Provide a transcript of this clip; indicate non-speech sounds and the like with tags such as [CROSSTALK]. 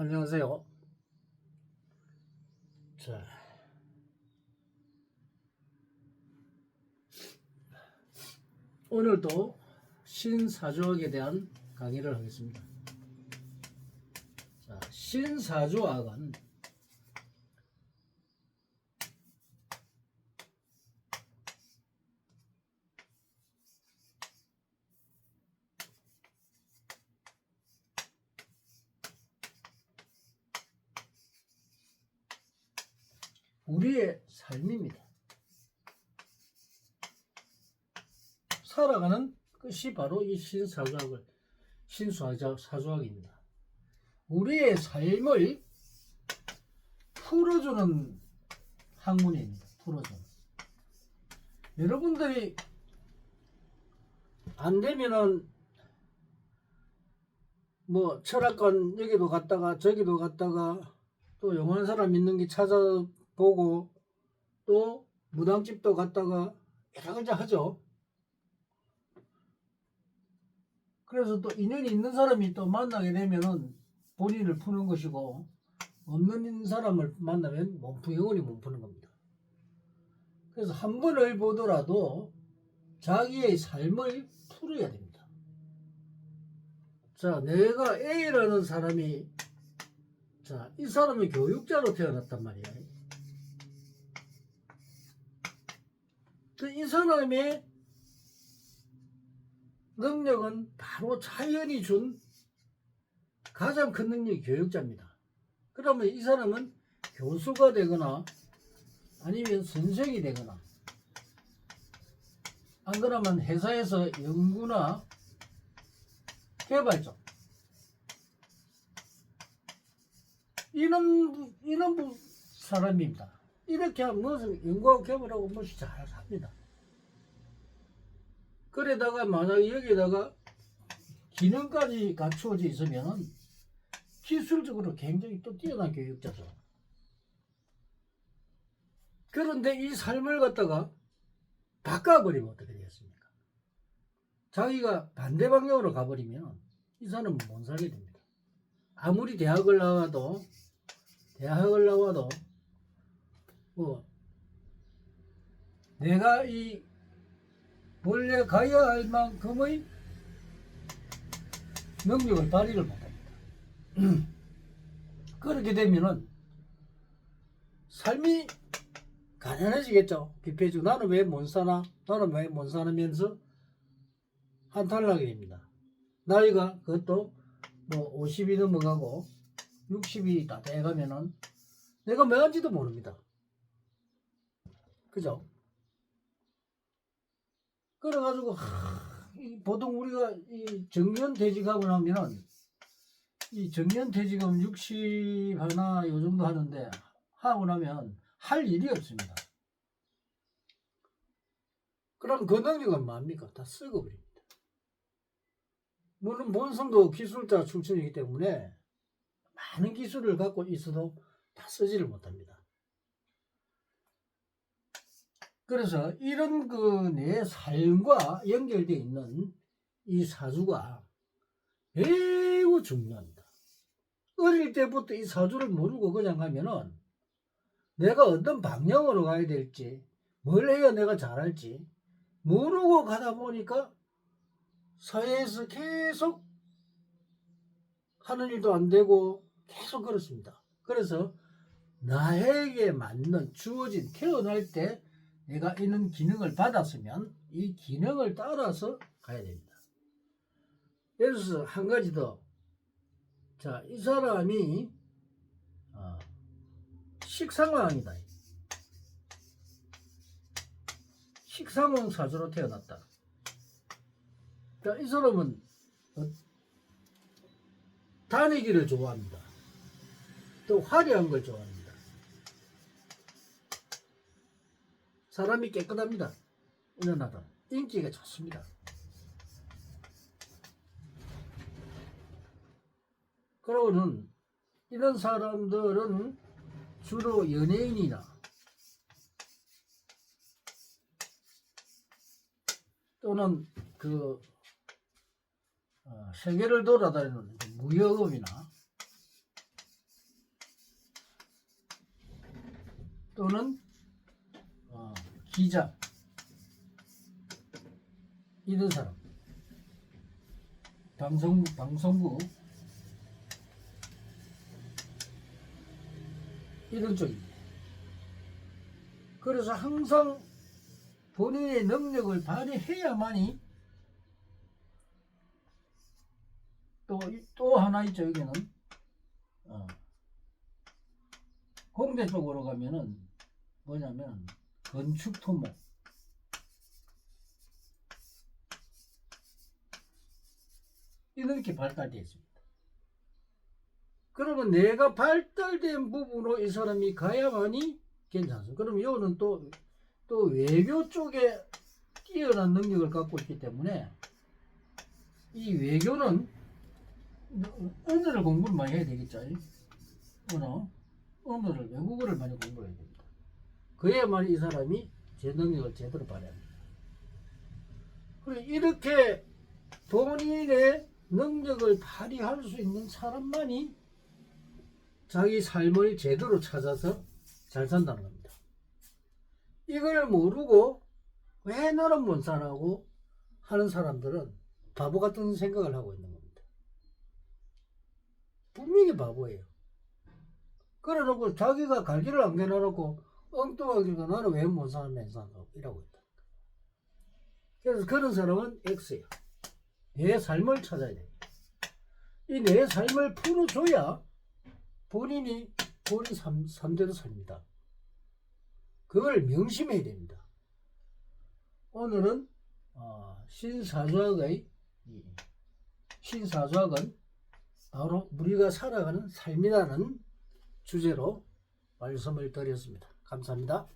안녕하세요. 자. 오늘도 신사조학에 대한 강의를 하겠습니다. 자, 신사조학은 우리의 삶입니다. 살아가는 끝이 바로 이 신사조학을 신사조학입니다. 우리의 삶을 풀어주는 학문입니다. 풀어주는. 여러분들이 안 되면은 뭐 철학관 여기도 갔다가 저기도 갔다가 또 영화한 사람 있는 게 찾아 보고 또 무당집도 갔다가 여러 가지 하죠. 그래서 또 인연이 있는 사람이 또 만나게 되면은 본인을 푸는 것이고 없는 사람을 만나면 몸푸 영원히 못 푸는 겁니다. 그래서 한 번을 보더라도 자기의 삶을 풀어야 됩니다. 자, 내가 A라는 사람이 자, 이 사람이 교육자로 태어났단 말이야. 이 사람의 능력은 바로 자연이 준 가장 큰 능력이 교육자입니다. 그러면 이 사람은 교수가 되거나 아니면 선생이 되거나 안 그러면 회사에서 연구나 개발자 이런 이런 부- 사람입니다. 이렇게 무슨 개발하고 무엇이 잘 삽니다. 그러다가 만약에 여기다가 기능까지 갖추어져 있으면은 기술적으로 굉장히 또 뛰어난 교육자죠. 그런데 이 삶을 갖다가 바꿔버리면 어떻게 되겠습니까? 자기가 반대 방향으로 가버리면 이 사람은 못 살게 됩니다. 아무리 대학을 나와도 대학을 나와도 뭐 내가 이 원래 가야 할 만큼의 능력을 발휘를 못합니다. [CLEARS THROAT] 그렇게 되면은 삶이 가난해지겠죠. 비폐주 나는 왜 못 사나? 나는 왜 못 사느면서 한탄하게 됩니다. 나이가 그것도 뭐 50이 넘어가고 60이 다 돼가면은 내가 뭐 한지도 모릅니다. 그죠? 그래가지고 하, 이 보통 우리가 이 정년 퇴직하고 나면은 이 정년 퇴직은 60 하나 요 정도 하는데 하고 나면 할 일이 없습니다. 그럼 그 능력은 뭡니까? 다 썩어버립니다. 물론 본성도 기술자 출신이기 때문에 많은 기술을 갖고 있어도 다 쓰지를 못합니다. 그래서 이런 그 내 삶과 연결되어 있는 이 사주가 매우 중요합니다. 어릴 때부터 이 사주를 모르고 그냥 가면은 내가 어떤 방향으로 가야 될지, 뭘 해야 내가 잘할지 모르고 가다 보니까 사회에서 계속 하는 일도 안 되고 계속 그렇습니다. 그래서 나에게 맞는 주어진 태어날 때 내가 이런 기능을 받았으면 이 기능을 따라서 가야 됩니다. 예를 들어서 한 가지 더. 자, 이 사람이 어, 식상왕이다. 식상왕 사주로 태어났다. 자, 이 사람은 어, 다니기를 좋아합니다. 또 화려한 걸 좋아합니다. 사람이 깨끗합니다. 은은하다. 인기가 좋습니다. 그러고는 이런 사람들은 주로 연예인이나 또는 그 어, 세계를 돌아다니는 무역업이나 또는 기자 이런 사람 방송 방송국 이런 쪽입니다. 그래서 항상 본인의 능력을 발휘해야만이 또, 이- 또 하나 있죠, 여기는. 어. 공대 쪽으로 가면은 뭐냐면 건축 토목. 이렇게 발달되어 있습니다. 그러면 내가 발달된 부분으로 이 사람이 가야만이 괜찮습니다. 그럼 이거는 또, 또 외교 쪽에 뛰어난 능력을 갖고 있기 때문에 이 외교는 언어를 공부를 많이 해야 되겠죠. 언어, 언어를 외국어를 많이 공부해야 됩니다. 그래야만 이 사람이 제 능력을 제대로 발휘합니다. 이렇게 본인의 능력을 발휘할 수 있는 사람만이 자기 삶을 제대로 찾아서 잘 산다는 겁니다. 이걸 모르고 왜 나는 못 사나고 하는 사람들은 바보 같은 생각을 하고 있는 겁니다. 분명히 바보예요. 그래 놓고 자기가 갈 길을 안 개놔놓고 엉뚱하게 나는 왜 못 사는면서 이라고 있다. 그래서 그런 사람은 X예요. 내 삶을 찾아야 됩니다. 이 내 삶을 풀어줘야 본인이 본인 삶, 삶대로 삽니다. 그걸 명심해야 됩니다. 오늘은 어, 신사조학의 이 신사조학은 바로 우리가 살아가는 삶이라는 주제로 말씀을 드렸습니다. 감사합니다.